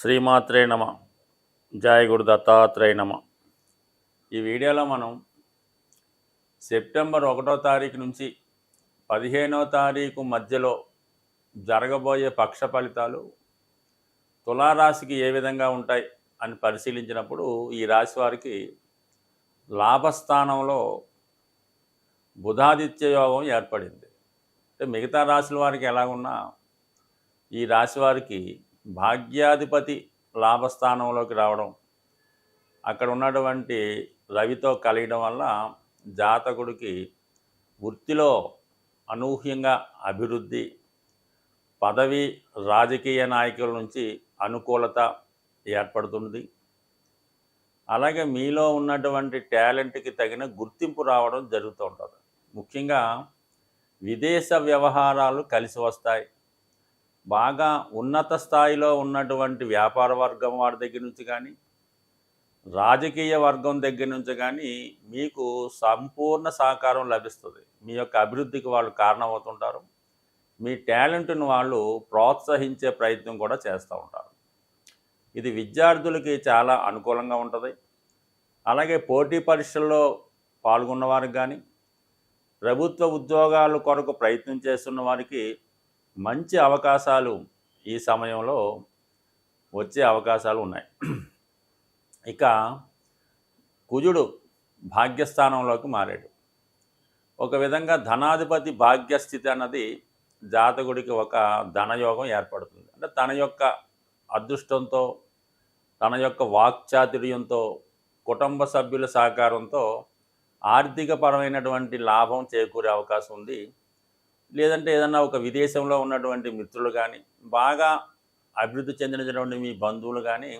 శ్రీమాత్రే నమ. జయ గురు దత్తాత్రేయ నమ. ఈ వీడియోలో మనం సెప్టెంబర్ ఒకటో తారీఖు నుంచి పదిహేనో తారీఖు మధ్యలో జరగబోయే పక్ష ఫలితాలు తులారాశికి ఏ విధంగా ఉంటాయి అని పరిశీలించినప్పుడు ఈ రాశి వారికి లాభస్థానంలో బుధాదిత్య యోగం ఏర్పడింది. అంటే మిగతా రాశుల వారికి ఎలాగున్నా ఈ రాశి వారికి భాగ్యాధిపతి లాభస్థానంలోకి రావడం అక్కడ ఉన్నటువంటి రవితో కలియడం వల్ల జాతకుడికి వృత్తిలో అనూహ్యంగా అభివృద్ధి పదవి రాజకీయ నాయకుల నుంచి అనుకూలత ఏర్పడుతుంది అలాగే మీలో ఉన్నటువంటి టాలెంట్కి తగిన గుర్తింపు రావడం జరుగుతూ ఉంటుంది. ముఖ్యంగా విదేశ వ్యవహారాలు కలిసి వస్తాయి. బాగా ఉన్నత స్థాయిలో ఉన్నటువంటి వ్యాపార వర్గం వారి దగ్గర నుంచి కానీ రాజకీయ వర్గం దగ్గర నుంచి కానీ మీకు సంపూర్ణ సహకారం లభిస్తుంది. మీ యొక్క అభివృద్ధికి వాళ్ళు కారణమవుతుంటారు. మీ టాలెంట్ను వాళ్ళు ప్రోత్సహించే ప్రయత్నం కూడా చేస్తూ ఉంటారు. ఇది విద్యార్థులకి చాలా అనుకూలంగా ఉంటుంది. అలాగే పోటీ పరీక్షల్లో పాల్గొన్న వారికి కానీ ప్రభుత్వ ఉద్యోగాల కొరకు ప్రయత్నం చేస్తున్న వారికి మంచి అవకాశాలు ఈ సమయంలో వచ్చే అవకాశాలు ఉన్నాయి. ఇక కుజుడు భాగ్యస్థానంలోకి మారాడు. ఒక విధంగా ధనాధిపతి భాగ్యస్థితి అన్నది జాతకుడికి ఒక ధనయోగం ఏర్పడుతుంది. అంటే తన యొక్క అదృష్టంతో తన యొక్క వాక్చాతుర్యంతో కుటుంబ సభ్యుల సహకారంతో ఆర్థికపరమైనటువంటి లాభం చేకూరే అవకాశం ఉంది. లేదంటే ఏదన్నా ఒక విదేశంలో ఉన్నటువంటి మిత్రులు కానీ బాగా అభివృద్ధి చెందినటువంటి మీ బంధువులు కానీ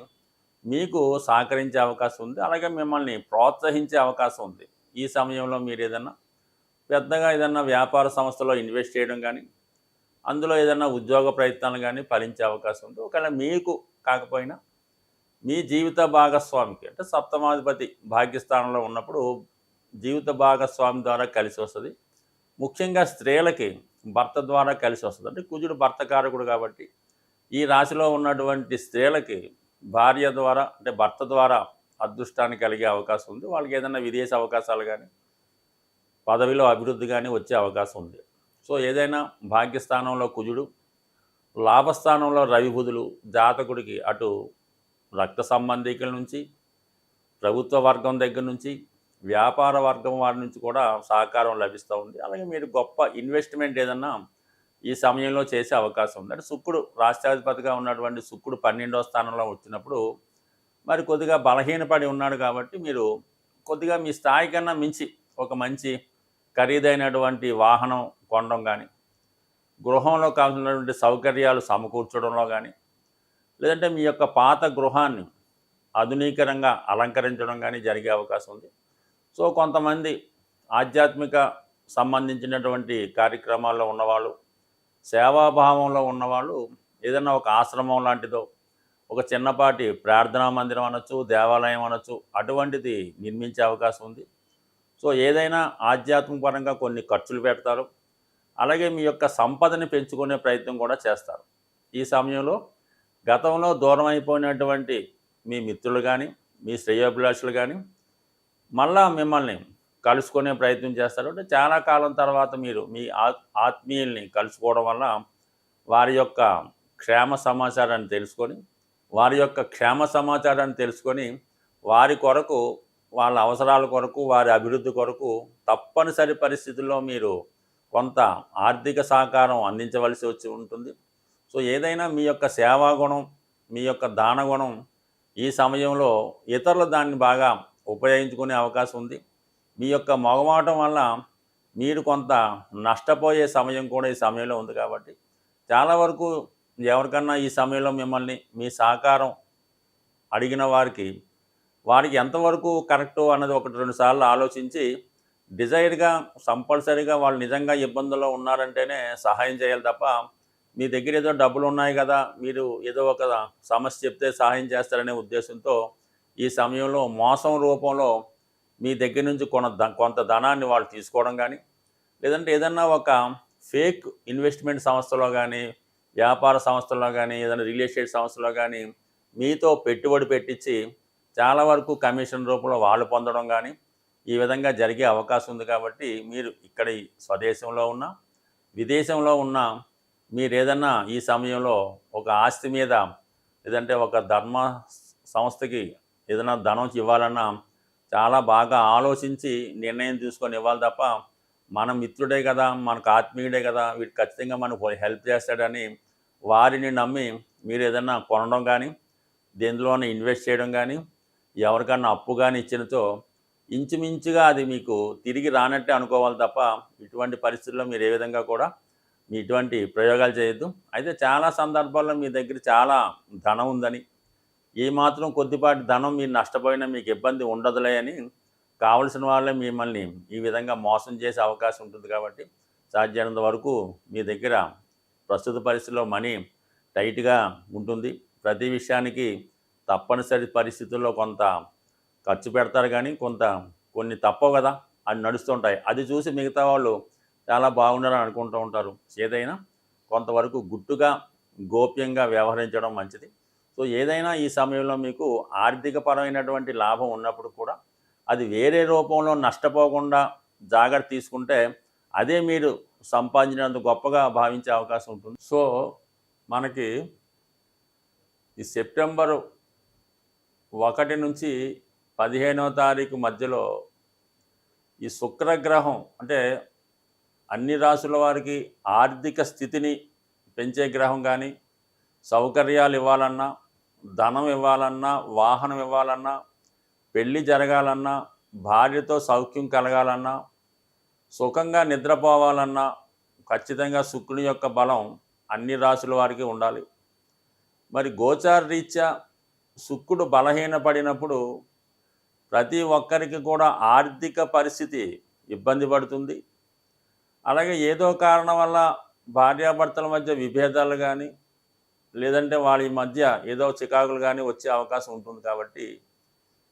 మీకు సహకరించే అవకాశం ఉంది. అలాగే మిమ్మల్ని ప్రోత్సహించే అవకాశం ఉంది. ఈ సమయంలో మీరు ఏదన్నా పెద్దగా ఏదన్నా వ్యాపార సంస్థలో ఇన్వెస్ట్ చేయడం కానీ అందులో ఏదన్నా ఉద్యోగ ప్రయత్నాలు కానీ ఫలించే అవకాశం ఉంది. ఒకవేళ మీకు కాకపోయినా మీ జీవిత భాగస్వామికి అంటే సప్తమాధిపతి భాగ్యస్థానంలో ఉన్నప్పుడు జీవిత భాగస్వామి ద్వారా కలిసి వస్తుంది. ముఖ్యంగా స్త్రీలకి భర్త ద్వారా కలిసి వస్తుంది. అంటే కుజుడు భర్తకారకుడు కాబట్టి ఈ రాశిలో ఉన్నటువంటి స్త్రీలకి భార్య ద్వారా అంటే భర్త ద్వారా అదృష్టాన్ని కలిగే అవకాశం ఉంది. వాళ్ళకి ఏదైనా విదేశ అవకాశాలు కానీ పదవిలో అభివృద్ధి కానీ వచ్చే అవకాశం ఉంది. సో ఏదైనా భాగ్యస్థానంలో కుజుడు లాభస్థానంలో రవిబుధులు జాతకుడికి అటు రక్త సంబంధికుల నుంచి ప్రభుత్వ వర్గం దగ్గర నుంచి వ్యాపార వర్గం వారి నుంచి కూడా సహకారం లభిస్తూ ఉంది. అలాగే మీరు గొప్ప ఇన్వెస్ట్మెంట్ ఏదన్నా ఈ సమయంలో చేసే అవకాశం ఉంది. అంటే శుక్రుడు రాష్ట్రాధిపతిగా ఉన్నటువంటి శుక్రుడు పన్నెండవ స్థానంలో వచ్చినప్పుడు మరి కొద్దిగా బలహీనపడి ఉన్నాడు కాబట్టి మీరు కొద్దిగా మీ స్థాయి కన్నా మించి ఒక మంచి ఖరీదైనటువంటి వాహనం కొనడం కానీ గృహంలో కావాల్సినటువంటి సౌకర్యాలు సమకూర్చడంలో కానీ లేదంటే మీ యొక్క పాత గృహాన్ని ఆధునీకరంగా అలంకరించడం కానీ జరిగే అవకాశం ఉంది. సో కొంతమంది ఆధ్యాత్మిక సంబంధించినటువంటి కార్యక్రమాల్లో ఉన్నవాళ్ళు సేవాభావంలో ఉన్నవాళ్ళు ఏదైనా ఒక ఆశ్రమం లాంటిదో ఒక చిన్నపాటి ప్రార్థనా మందిరం అనొచ్చు దేవాలయం అనొచ్చు అటువంటిది నిర్మించే అవకాశం ఉంది. సో ఏదైనా ఆధ్యాత్మికపరంగా కొన్ని ఖర్చులు పెడతారు. అలాగే మీ యొక్క సంపదని పెంచుకునే ప్రయత్నం కూడా చేస్తారు. ఈ సమయంలో గతంలో దూరం అయిపోయినటువంటి మీ మిత్రులు కానీ మీ శ్రేయోభిలాషులు కానీ మళ్ళా మిమ్మల్ని కలుసుకునే ప్రయత్నం చేస్తారు. అంటే చాలా కాలం తర్వాత మీరు మీ ఆత్మీయుల్ని కలుసుకోవడం వల్ల వారి యొక్క క్షేమ సమాచారాన్ని తెలుసుకొని వారి యొక్క క్షేమ సమాచారాన్ని తెలుసుకొని వారి కొరకు వాళ్ళ అవసరాల కొరకు వారి అభివృద్ధి కొరకు తప్పనిసరి పరిస్థితుల్లో మీరు కొంత ఆర్థిక సహకారం అందించవలసి వచ్చి ఉంటుంది. సో ఏదైనా మీ యొక్క సేవాగుణం మీ యొక్క దానగుణం ఈ సమయంలో ఇతరులు దాన్ని బాగా ఉపయోగించుకునే అవకాశం ఉంది. మీ యొక్క మొగమాటం వల్ల మీరు కొంత నష్టపోయే సమయం కూడా ఈ సమయంలో ఉంది కాబట్టి చాలా వరకు ఎవరికన్నా ఈ సమయంలో మిమ్మల్ని మీ సహకారం అడిగిన వారికి వారికి ఎంతవరకు కరెక్టు అన్నది ఒకటి రెండు సార్లు ఆలోచించి డిజైర్గా కంపల్సరీగా వాళ్ళు నిజంగా ఇబ్బందుల్లో ఉన్నారంటేనే సహాయం చేయాలి తప్ప మీ దగ్గర ఏదో డబ్బులు ఉన్నాయి కదా మీరు ఏదో ఒక సమస్య చెప్తే సహాయం చేస్తారనే ఉద్దేశంతో ఈ సమయంలో మోసం రూపంలో మీ దగ్గర నుంచి కొన కొంత ధనాన్ని వాళ్ళు తీసుకోవడం కానీ లేదంటే ఏదన్నా ఒక ఫేక్ ఇన్వెస్ట్మెంట్ సంస్థలో కానీ వ్యాపార సంస్థల్లో కానీ ఏదైనా రియల్ ఎస్టేట్ సంస్థలో కానీ మీతో పెట్టుబడి పెట్టించి చాలా వరకు కమిషన్ రూపంలో వాళ్ళు పొందడం కానీ ఈ విధంగా జరిగే అవకాశం ఉంది కాబట్టి మీరు ఇక్కడ ఈ స్వదేశంలో ఉన్న విదేశంలో ఉన్న మీరు ఏదన్నా ఈ సమయంలో ఒక ఆస్తి మీద లేదంటే ఒక ధర్మ సంస్థకి ఏదైనా ధనం ఇవ్వాలన్నా చాలా బాగా ఆలోచించి నిర్ణయం తీసుకొని ఇవ్వాలి తప్ప మన మిత్రుడే కదా మనకు ఆత్మీయుడే కదా వీటి ఖచ్చితంగా మనకు హెల్ప్ చేస్తాడని వారిని నమ్మి మీరు ఏదైనా కొనడం కానీ దేనిలోనే ఇన్వెస్ట్ చేయడం కానీ ఎవరికన్నా అప్పు కానీ ఇచ్చినతో ఇంచుమించుగా అది మీకు తిరిగి రానట్టే అనుకోవాలి తప్ప ఇటువంటి పరిస్థితుల్లో మీరు ఏ విధంగా కూడా మీ ఇటువంటి ప్రయోగాలు చేయొద్దు. అయితే చాలా సందర్భాల్లో మీ దగ్గర చాలా ధనం ఉందని ఏ మాత్రం కొద్దిపాటి ధనం మీరు నష్టపోయినా మీకు ఇబ్బంది ఉండదులే అని కావలసిన వాళ్ళే మిమ్మల్ని ఈ విధంగా మోసం చేసే అవకాశం ఉంటుంది కాబట్టి సాధ్యమైనంత వరకు మీ దగ్గర ప్రస్తుత పరిస్థితిలో మనీ టైట్గా ఉంటుంది. ప్రతి విషయానికి తప్పనిసరి పరిస్థితుల్లో కొంత ఖర్చు పెడతారు కానీ కొంత కొన్ని తప్పవు కదా అని నడుస్తుంటాయి. అది చూసి మిగతా వాళ్ళు చాలా బాగున్నారని అనుకుంటూ ఉంటారు. ఏదైనా కొంతవరకు గుట్టుగా గోప్యంగా వ్యవహరించడం మంచిది. సో ఏదైనా ఈ సమయంలో మీకు ఆర్థికపరమైనటువంటి లాభం ఉన్నప్పుడు కూడా అది వేరే రూపంలో నష్టపోకుండా జాగ్రత్త తీసుకుంటే అదే మీరు సంపాదించినంత గొప్పగా భావించే అవకాశం ఉంటుంది. సో మనకి ఈ సెప్టెంబరు ఒకటి నుంచి పదిహేనవ తారీఖు మధ్యలో ఈ శుక్రగ్రహం అంటే అన్ని రాసుల వారికి ఆర్థిక స్థితిని పెంచే గ్రహం కానీ సౌకర్యాలు ఇవ్వాలన్నా ధనం ఇవ్వాలన్నా వాహనం ఇవ్వాలన్నా పెళ్ళి జరగాలన్నా భార్యతో సౌఖ్యం కలగాలన్నా సుఖంగా నిద్రపోవాలన్నా ఖచ్చితంగా శుక్రుని యొక్క బలం అన్ని రాసుల వారికి ఉండాలి. మరి గోచార రీత్యా శుక్రుడు బలహీనపడినప్పుడు ప్రతి ఒక్కరికి కూడా ఆర్థిక పరిస్థితి ఇబ్బంది పడుతుంది. అలాగే ఏదో కారణం వల్ల భార్యాభర్తల మధ్య విభేదాలు కానీ లేదంటే వాళ్ళ మధ్య ఏదో చికాకులు కానీ వచ్చే అవకాశం ఉంటుంది కాబట్టి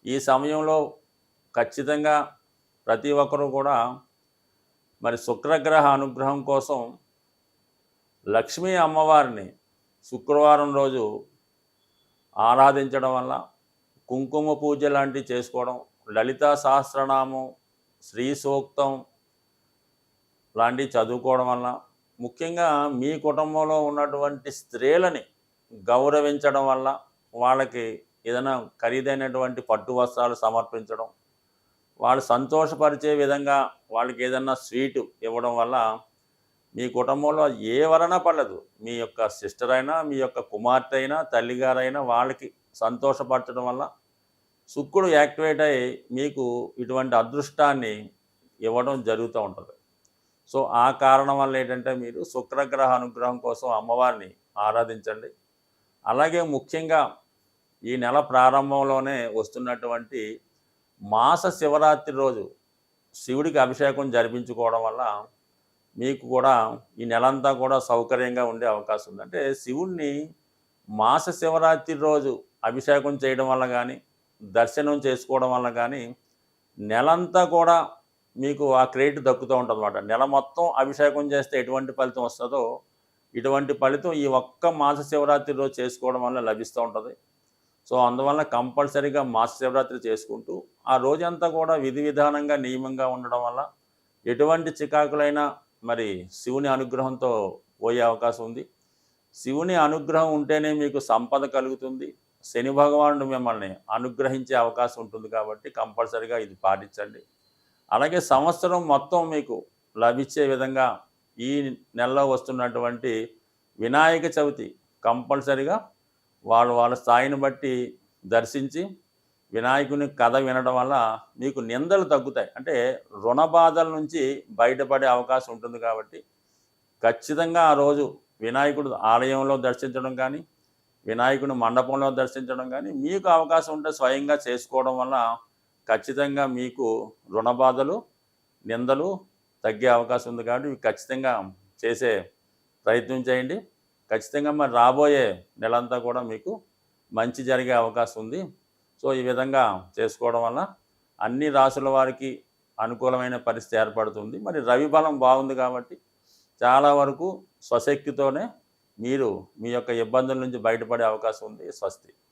ఈ సమయంలో ఖచ్చితంగా ప్రతి ఒక్కరూ కూడా మరి శుక్రగ్రహ అనుగ్రహం కోసం లక్ష్మీ అమ్మవారిని శుక్రవారం రోజు ఆరాధించడం వల్ల కుంకుమ పూజ లాంటివి చేసుకోవడం లలితా సహస్రనామం శ్రీ సూక్తం లాంటివి చదువుకోవడం వల్ల ముఖ్యంగా మీ కుటుంబంలో ఉన్నటువంటి స్త్రీలని గౌరవించడం వల్ల వాళ్ళకి ఏదైనా ఖరీదైనటువంటి పట్టు వస్త్రాలు సమర్పించడం వాళ్ళు సంతోషపరిచే విధంగా వాళ్ళకి ఏదైనా స్వీటు ఇవ్వడం వల్ల మీ కుటుంబంలో ఏ వలన పడలేదు. మీ యొక్క సిస్టర్ అయినా మీ యొక్క కుమార్తె అయినా తల్లిగారైనా వాళ్ళకి సంతోషపరచడం వల్ల శుక్రుడు యాక్టివేట్ అయ్యి మీకు ఇటువంటి అదృష్టాన్ని ఇవ్వడం జరుగుతూ ఉంటుంది. సో ఆ కారణం వల్ల ఏంటంటే మీరు శుక్రగ్రహ అనుగ్రహం కోసం అమ్మవారిని ఆరాధించండి. అలాగే ముఖ్యంగా ఈ నెల ప్రారంభంలోనే వస్తున్నటువంటి మాస శివరాత్రి రోజు శివుడికి అభిషేకం జరిపించుకోవడం వల్ల మీకు కూడా ఈ నెలంతా కూడా సౌకర్యంగా ఉండే అవకాశం ఉంది. అంటే శివుణ్ణి మాస శివరాత్రి రోజు అభిషేకం చేయడం వల్ల కానీ దర్శనం చేసుకోవడం వల్ల కానీ నెలంతా కూడా మీకు ఆ క్రెడిట్ దక్కుతూ ఉంటుందన్నమాట. నెల మొత్తం అభిషేకం చేస్తే ఎటువంటి ఫలితం వస్తుందో ఇటువంటి ఫలితం ఈ ఒక్క మాస శివరాత్రి రోజు చేసుకోవడం వల్ల లభిస్తూ ఉంటుంది. సో అందువల్ల కంపల్సరీగా మాస శివరాత్రి చేసుకుంటూ ఆ రోజంతా కూడా విధి విధానంగా నియమంగా ఉండడం వల్ల ఎటువంటి చికాకులైనా మరి శివుని అనుగ్రహంతో పోయే అవకాశం ఉంది. శివుని అనుగ్రహం ఉంటేనే మీకు సంపద కలుగుతుంది. శని భగవానుడు మిమ్మల్ని అనుగ్రహించే అవకాశం ఉంటుంది కాబట్టి కంపల్సరీగా ఇది పాటించండి. అలాగే సంవత్సరం మొత్తం మీకు లభించే విధంగా ఈ నెలలో వస్తున్నటువంటి వినాయక చవితి కంపల్సరిగా వాళ్ళు వాళ్ళ స్థాయిని బట్టి దర్శించి వినాయకుని కథ వినడం వల్ల మీకు నిందలు తగ్గుతాయి. అంటే రుణ బాధల నుంచి బయటపడే అవకాశం ఉంటుంది కాబట్టి ఖచ్చితంగా ఆ రోజు వినాయకుడు ఆలయంలో దర్శించడం కానీ వినాయకుని మండపంలో దర్శించడం కానీ మీకు అవకాశం ఉంటే స్వయంగా చేసుకోవడం వల్ల ఖచ్చితంగా మీకు రుణ బాధలు నిందలు తగ్గే అవకాశం ఉంది కాబట్టి ఇవి ఖచ్చితంగా చేసే ప్రయత్నం చేయండి. ఖచ్చితంగా మరి రాబోయే నెలంతా కూడా మీకు మంచి జరిగే అవకాశం ఉంది. సో ఈ విధంగా చేసుకోవడం వల్ల అన్ని రాసుల వారికి అనుకూలమైన పరిస్థితి ఏర్పడుతుంది. మరి రవి బలం బాగుంది కాబట్టి చాలా వరకు స్వశక్తితోనే మీరు మీ యొక్క ఇబ్బందుల నుంచి బయటపడే అవకాశం ఉంది. స్వస్తి.